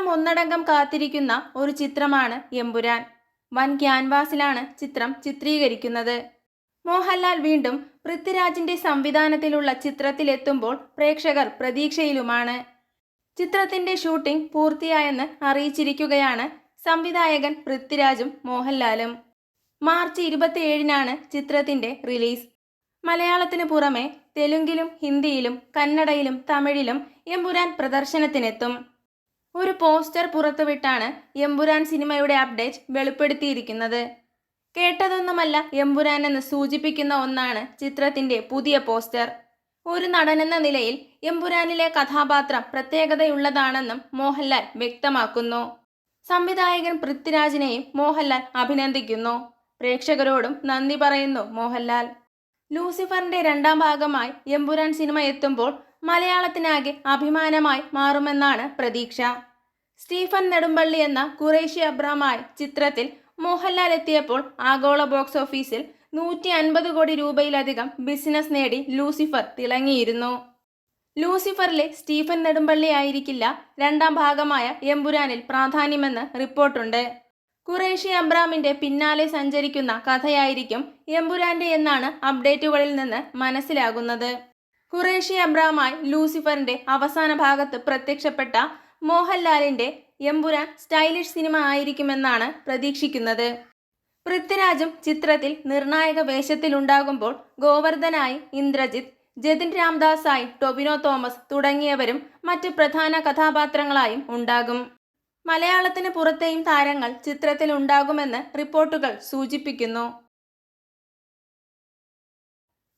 കേരളം ഒന്നടങ്കം കാത്തിരിക്കുന്ന ഒരു ചിത്രമാണ് എമ്പുരാൻ. വൻ ക്യാൻവാസിലാണ് ചിത്രം ചിത്രീകരിക്കുന്നത്. മോഹൻലാൽ വീണ്ടും പൃഥ്വിരാജിന്റെ സംവിധാനത്തിലുള്ള ചിത്രത്തിലെത്തുമ്പോൾ പ്രേക്ഷകർ പ്രതീക്ഷയിലുമാണ്. ചിത്രത്തിന്റെ ഷൂട്ടിംഗ് പൂർത്തിയായെന്ന് അറിയിച്ചിരിക്കുകയാണ് സംവിധായകൻ പൃഥ്വിരാജും മോഹൻലാലും. മാർച്ച് ഇരുപത്തിയേഴിനാണ് ചിത്രത്തിന്റെ റിലീസ്. മലയാളത്തിനു പുറമെ തെലുങ്കിലും ഹിന്ദിയിലും കന്നഡയിലും തമിഴിലും എമ്പുരാൻ പ്രദർശനത്തിനെത്തും. ഒരു പോസ്റ്റർ പുറത്തുവിട്ടാണ് എമ്പുരാൻ സിനിമയുടെ അപ്ഡേറ്റ് വെളിപ്പെടുത്തിയിരിക്കുന്നത്. കേട്ടതൊന്നുമല്ല എമ്പുരാൻ എന്ന് സൂചിപ്പിക്കുന്ന ഒന്നാണ് ചിത്രത്തിന്റെ പുതിയ പോസ്റ്റർ. ഒരു നടനെന്ന നിലയിൽ എമ്പുരാനിലെ കഥാപാത്രം പ്രത്യേകതയുള്ളതാണെന്നും മോഹൻലാൽ വ്യക്തമാക്കുന്നു. സംവിധായകൻ പൃഥ്വിരാജിനെയും മോഹൻലാൽ അഭിനന്ദിക്കുന്നു. പ്രേക്ഷകരോടും നന്ദി പറയുന്നു മോഹൻലാൽ. ലൂസിഫറിന്റെ രണ്ടാം ഭാഗമായി എമ്പുരാൻ സിനിമ എത്തുമ്പോൾ മലയാളത്തിനാകെ അഭിമാനമായി മാറുമെന്നാണ് പ്രതീക്ഷ. സ്റ്റീഫൻ നെടുമ്പള്ളി എന്ന കുറേശ്യ അബ്രാമായി ചിത്രത്തിൽ മോഹൻലാൽ എത്തിയപ്പോൾ ആഗോള ബോക്സ് ഓഫീസിൽ നൂറ്റി അൻപത് കോടി രൂപയിലധികം ബിസിനസ് നേടി ലൂസിഫർ തിളങ്ങിയിരുന്നു. ലൂസിഫറിലെ സ്റ്റീഫൻ നെടുമ്പള്ളി ആയിരിക്കില്ല രണ്ടാം ഭാഗമായ എമ്പുരാനിൽ പ്രാധാന്യമെന്ന് റിപ്പോർട്ടുണ്ട്. കുറേഷി അബ്രാമിന്റെ പിന്നാലെ സഞ്ചരിക്കുന്ന കഥയായിരിക്കും എമ്പുരാന്റെ എന്നാണ് അപ്ഡേറ്റുകളിൽ നിന്ന് മനസ്സിലാകുന്നത്. ഖുറേഷി അബ്രാമായി ലൂസിഫറിന്റെ അവസാന ഭാഗത്ത് പ്രത്യക്ഷപ്പെട്ട മോഹൻലാലിന്റെ എമ്പുരാൻ സ്റ്റൈലിഷ് സിനിമ ആയിരിക്കുമെന്നാണ് പ്രതീക്ഷിക്കുന്നത്. പൃഥ്വിരാജും ചിത്രത്തിൽ നിർണായക വേഷത്തിലുണ്ടാകുമ്പോൾ ഗോവർദ്ധനായി ഇന്ദ്രജിത്ത് ജതിൻ രാംദാസായി ടൊബിനോ തോമസ് തുടങ്ങിയവരും മറ്റ് പ്രധാന കഥാപാത്രങ്ങളായും ഉണ്ടാകും. മലയാളത്തിന് പുറത്തെയും താരങ്ങൾ ചിത്രത്തിൽ ഉണ്ടാകുമെന്ന് റിപ്പോർട്ടുകൾ സൂചിപ്പിക്കുന്നു.